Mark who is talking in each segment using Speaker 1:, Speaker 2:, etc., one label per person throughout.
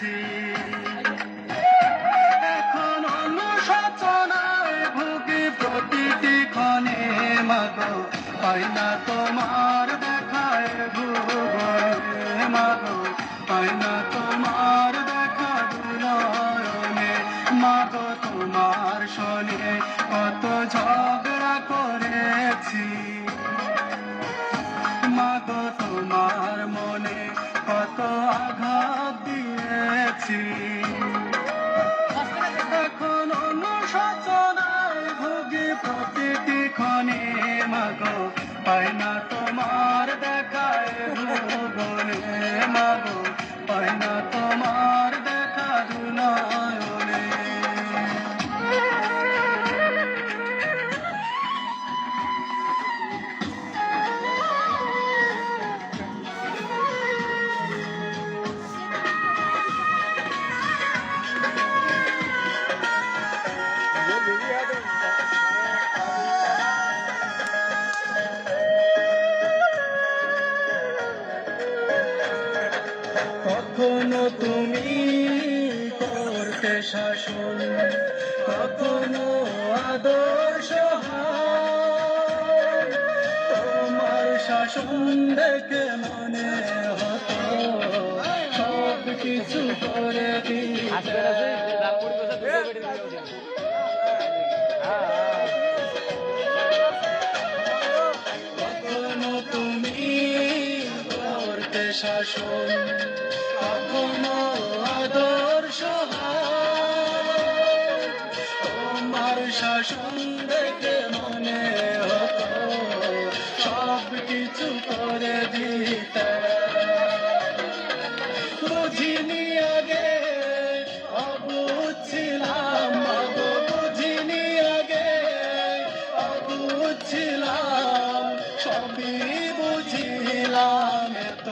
Speaker 1: গেছি এখন অনুশোচনায় ভুগি প্রতিটি পাই না তোমার দেখায় তোমার দেখা তোমার কত ঝড় দিয়েছি এখন অন্য সচনায় ভোগে প্রতিটি ক্ষণে মাগো। তোমার দেখায় কখনো তুমি করতে শাসন, কখনো আদর্শ তোমার শাসন দেখে মনে হতো, সব কিছু করে কখনো তুমি করতে শাসন শাসন দেখে মনে হতো, সব কিছু করে দিতে। বুঝিনি আগে অবুঝছিলাম বুঝিনি আগে অবুঝছিলাম সবই বুঝিলাম এত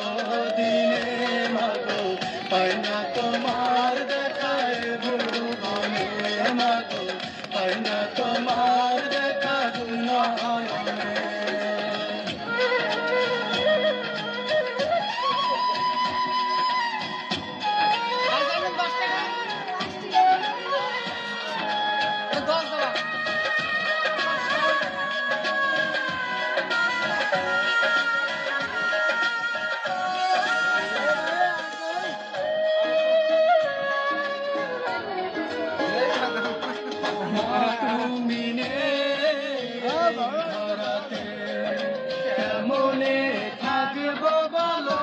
Speaker 1: পাই না তোমার দেখায় ভুবনে মাগো পাই না তোমার কেমনে থাকব বলো।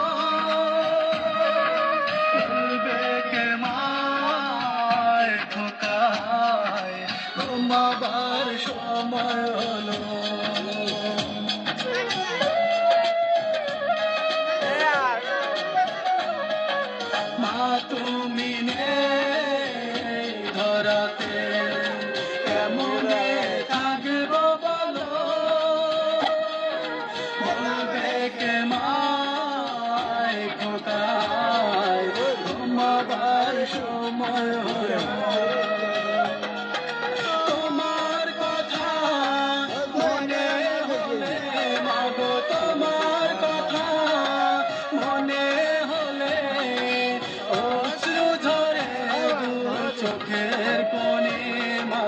Speaker 1: ভুলবে কে মায় ঠোকায় ঘুমাবার সময় হলো। মা তুমি নেই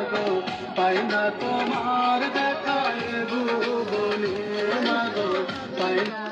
Speaker 1: মাগো পাই না তোমার দেখায় ভুবনে মাগো পাই না